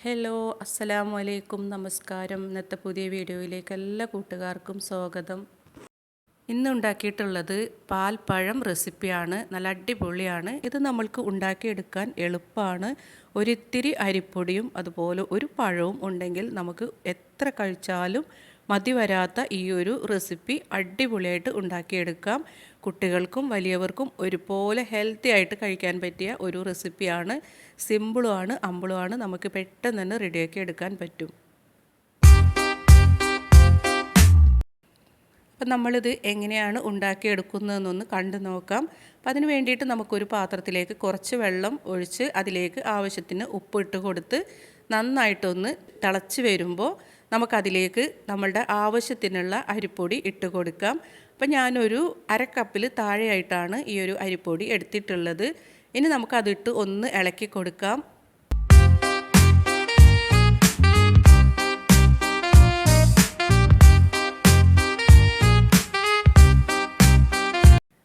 Hello അസ്സലാമു അലൈക്കും നമസ്കാരം. ഇന്നത്തെ പുതിയ വീഡിയോയിലേക്ക് എല്ലാ കൂട്ടുകാർക്കും സ്വാഗതം. ഇന്ന് ഉണ്ടാക്കിയിട്ടുള്ളത് പാൽപ്പഴം റെസിപ്പിയാണ്. നല്ല അടിപൊളിയാണ്. ഇത് നമ്മൾക്ക് ഉണ്ടാക്കിയെടുക്കാൻ എളുപ്പമാണ്. ഒരിത്തിരി അരിപ്പൊടിയും അതുപോലെ ഒരു പഴവും ഉണ്ടെങ്കിൽ നമുക്ക് എത്ര കഴിച്ചാലും മതി വരാത്ത ഈ ഒരു റെസിപ്പി അടിപൊളിയായിട്ട് ഉണ്ടാക്കിയെടുക്കാം. കുട്ടികൾക്കും വലിയവർക്കും ഒരുപോലെ ഹെൽത്തി ആയിട്ട് കഴിക്കാൻ പറ്റിയ ഒരു റെസിപ്പിയാണ്. സിമ്പിളുമാണ് അമ്പിളുമാണ്. നമുക്ക് പെട്ടെന്ന് തന്നെ റെഡിയാക്കി എടുക്കാൻ പറ്റും. അപ്പം നമ്മളിത് എങ്ങനെയാണ് ഉണ്ടാക്കിയെടുക്കുന്നതെന്നൊന്ന് കണ്ടു നോക്കാം. അപ്പം അതിന് വേണ്ടിയിട്ട് നമുക്കൊരു പാത്രത്തിലേക്ക് കുറച്ച് വെള്ളം ഒഴിച്ച് അതിലേക്ക് ആവശ്യത്തിന് ഉപ്പ് ഇട്ട് കൊടുത്ത് നന്നായിട്ടൊന്ന് തിളച്ച് വരുമ്പോൾ നമുക്കതിലേക്ക് നമ്മളുടെ ആവശ്യത്തിനുള്ള അരിപ്പൊടി ഇട്ട് കൊടുക്കാം. അപ്പം ഞാനൊരു അരക്കപ്പിൽ താഴെയായിട്ടാണ് ഈ ഒരു അരിപ്പൊടി എടുത്തിട്ടുള്ളത്. ഇനി നമുക്കതിട്ട് ഒന്ന് ഇളക്കി കൊടുക്കാം.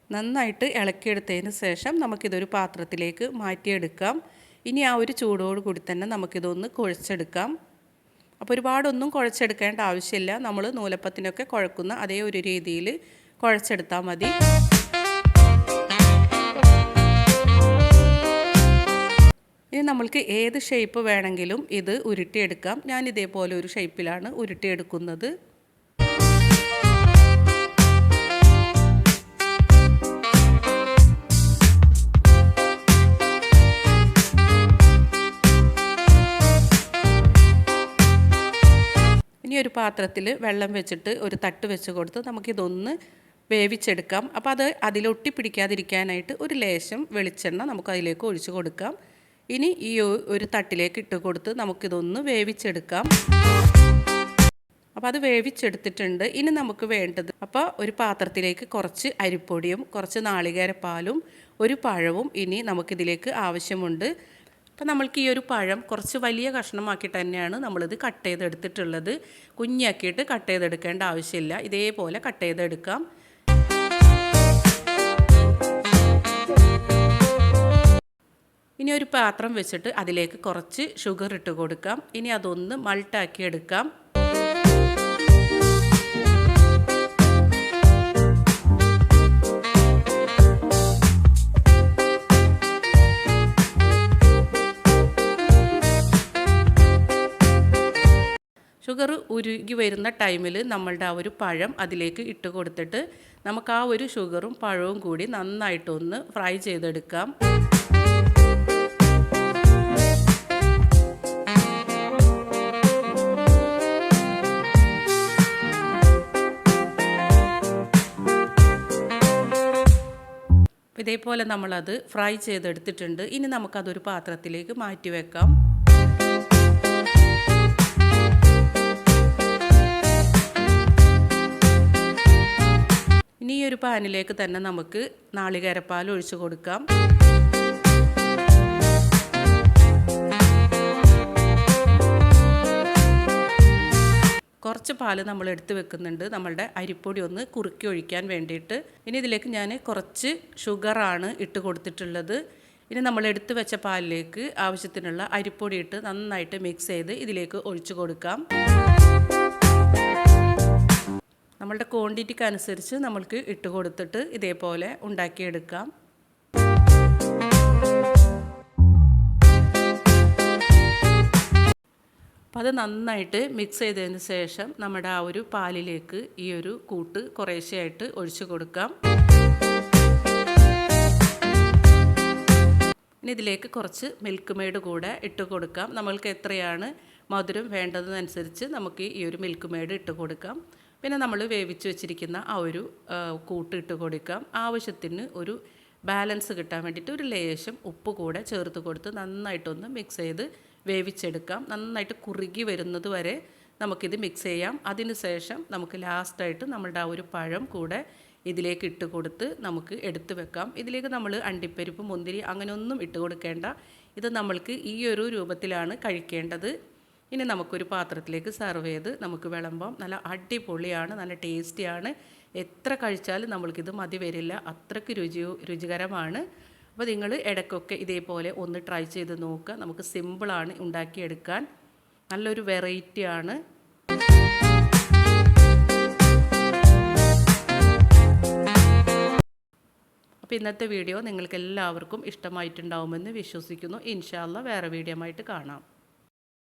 നന്നായിട്ട് ഇളക്കിയെടുത്തതിന് ശേഷം നമുക്കിതൊരു പാത്രത്തിലേക്ക് മാറ്റിയെടുക്കാം. ഇനി ആ ഒരു ചൂടോട് കൂടി തന്നെ നമുക്കിതൊന്ന് കുഴച്ചെടുക്കാം. അപ്പോൾ ഒരുപാടൊന്നും കുഴച്ചെടുക്കേണ്ട ആവശ്യമില്ല. നമ്മൾ നൂലപ്പത്തിനൊക്കെ കുഴക്കുന്ന അതേ ഒരു രീതിയിൽ കുഴച്ചെടുത്താൽ മതി. ഇനി നമ്മൾക്ക് ഏത് ഷേപ്പ് വേണമെങ്കിലും ഇത് ഉരുട്ടിയെടുക്കാം. ഞാൻ ഇതേപോലെ ഒരു ഷേപ്പിലാണ് ഉരുട്ടിയെടുക്കുന്നത്. ഒരു പാത്രത്തിൽ വെള്ളം വെച്ചിട്ട് ഒരു തട്ട് വെച്ച് കൊടുത്ത് നമുക്കിതൊന്ന് വേവിച്ചെടുക്കാം. അപ്പോൾ അത് അതിലൊട്ടി പിടിക്കാതിരിക്കാനായിട്ട് ഒരു ലേശം വെളിച്ചെണ്ണ നമുക്ക് അതിലേക്ക് ഒഴിച്ചു കൊടുക്കാം. ഇനി ഈ ഒരു തട്ടിലേക്ക് ഇട്ട് കൊടുത്ത് നമുക്കിതൊന്ന് വേവിച്ചെടുക്കാം. അപ്പോൾ അത് വേവിച്ചെടുത്തിട്ടുണ്ട്. ഇനി നമുക്ക് വേണ്ടത് അപ്പോൾ ഒരു പാത്രത്തിലേക്ക് കുറച്ച് അരിപ്പൊടിയും കുറച്ച് നാളികേരപ്പാലും ഒരു പഴവും ഇനി നമുക്കിതിലേക്ക് ആവശ്യമുണ്ട്. അപ്പോൾ നമ്മൾക്ക് ഈ ഒരു പഴം കുറച്ച് വലിയ കഷ്ണമാക്കിയിട്ട് തന്നെയാണ് നമ്മളിത് കട്ട് ചെയ്തെടുത്തിട്ടുള്ളത്. കുഞ്ഞാക്കിയിട്ട് കട്ട് ചെയ്തെടുക്കേണ്ട ആവശ്യമില്ല. ഇതേപോലെ കട്ട് ചെയ്തെടുക്കാം. ഇനി ഒരു പാത്രം വെച്ചിട്ട് അതിലേക്ക് കുറച്ച് ഷുഗർ ഇട്ട് കൊടുക്കാം. ഇനി അതൊന്ന് മൾട്ടാക്കി എടുക്കാം. ഷുഗർ ഉരുകി വരുന്ന ടൈമിൽ നമ്മളുടെ ആ ഒരു പഴം അതിലേക്ക് ഇട്ട് കൊടുത്തിട്ട് നമുക്ക് ആ ഒരു ഷുഗറും പഴവും കൂടി നന്നായിട്ടൊന്ന് ഫ്രൈ ചെയ്തെടുക്കാം. ഇതേപോലെ നമ്മളത് ഫ്രൈ ചെയ്തെടുത്തിട്ടുണ്ട്. ഇനി നമുക്കതൊരു പാത്രത്തിലേക്ക് മാറ്റി വെക്കാം. ഒരു പാനിലേക്ക് തന്നെ നമുക്ക് നാളികേരപ്പാൽ ഒഴിച്ചു കൊടുക്കാം. കുറച്ച് പാൽ നമ്മൾ എടുത്ത് വെക്കുന്നുണ്ട്. നമ്മളുടെ അരിപ്പൊടി ഒന്ന് കുറുക്കി ഒഴിക്കാൻ വേണ്ടിയിട്ട്. ഇനി ഇതിലേക്ക് ഞാൻ കുറച്ച് ഷുഗറാണ് ഇട്ട് കൊടുത്തിട്ടുള്ളത്. ഇനി നമ്മൾ എടുത്തു വെച്ച പാലിലേക്ക് ആവശ്യത്തിനുള്ള അരിപ്പൊടി ഇട്ട് നന്നായിട്ട് മിക്സ് ചെയ്ത് ഇതിലേക്ക് ഒഴിച്ചു കൊടുക്കാം. നമ്മളുടെ ക്വാണ്ടിറ്റിക്ക് അനുസരിച്ച് നമ്മൾക്ക് ഇട്ട് കൊടുത്തിട്ട് ഇതേപോലെ ഉണ്ടാക്കിയെടുക്കാം. അപ്പോൾ അത് നന്നായിട്ട് മിക്സ് ചെയ്തതിന് ശേഷം നമ്മുടെ ആ ഒരു പാലിലേക്ക് ഈ ഒരു കൂട്ട് കുറേശ്ശെയായിട്ട് ഒഴിച്ചു കൊടുക്കാം. ഇനി ഇതിലേക്ക് കുറച്ച് മിൽക്ക് മെയ്ഡ് കൂടെ ഇട്ട് കൊടുക്കാം. നമ്മൾക്ക് എത്രയാണ് മധുരം വേണ്ടതെന്നനുസരിച്ച് നമുക്ക് ഈ ഒരു മിൽക്ക് മെയ്ഡ് ഇട്ട് കൊടുക്കാം. പിന്നെ നമ്മൾ വേവിച്ച് വെച്ചിരിക്കുന്ന ആ ഒരു കൂട്ട് ഇട്ട് കൊടുക്കാം. ആവശ്യത്തിന് ഒരു ബാലൻസ് കിട്ടാൻ വേണ്ടിയിട്ട് ഒരു ലേശം ഉപ്പ് കൂടെ ചേർത്ത് കൊടുത്ത് നന്നായിട്ടൊന്ന് മിക്സ് ചെയ്ത് വേവിച്ചെടുക്കാം. നന്നായിട്ട് കുറുകി വരുന്നത് വരെ നമുക്കിത് മിക്സ് ചെയ്യാം. അതിന് ശേഷം നമുക്ക് ലാസ്റ്റായിട്ട് നമ്മളുടെ ആ ഒരു പഴം കൂടെ ഇതിലേക്ക് ഇട്ട് കൊടുത്ത് നമുക്ക് എടുത്ത് വെക്കാം. ഇതിലേക്ക് നമ്മൾ അണ്ടിപ്പരിപ്പ് മുന്തിരി അങ്ങനെയൊന്നും ഇട്ട് കൊടുക്കേണ്ട. ഇത് നമ്മൾക്ക് ഈ ഒരു രൂപത്തിലാണ് കഴിക്കേണ്ടത്. ഇനി നമുക്കൊരു പാത്രത്തിലേക്ക് സെർവ് ചെയ്ത് നമുക്ക് വിളമ്പാം. നല്ല അടിപൊളിയാണ് നല്ല ടേസ്റ്റിയാണ് എത്ര കഴിച്ചാലും നമ്മൾക്കിത് മതി വരില്ല. അത്രയ്ക്ക് രുചി രുചികരമാണ്. അപ്പോൾ നിങ്ങൾ ഇടയ്ക്കൊക്കെ ഇതേപോലെ ഒന്ന് ട്രൈ ചെയ്ത് നോക്കുക. നമുക്ക് സിമ്പിളാണ് ഉണ്ടാക്കിയെടുക്കാൻ. നല്ലൊരു വെറൈറ്റിയാണ് അപ്പോൾ ഇന്നത്തെ വീഡിയോ നിങ്ങൾക്ക് എല്ലാവർക്കും ഇഷ്ടമായിട്ടുണ്ടാവുമെന്ന് വിശ്വസിക്കുന്നു. ഇൻഷാല്ല വേറെ വീഡിയോ ആയിട്ട് കാണാം.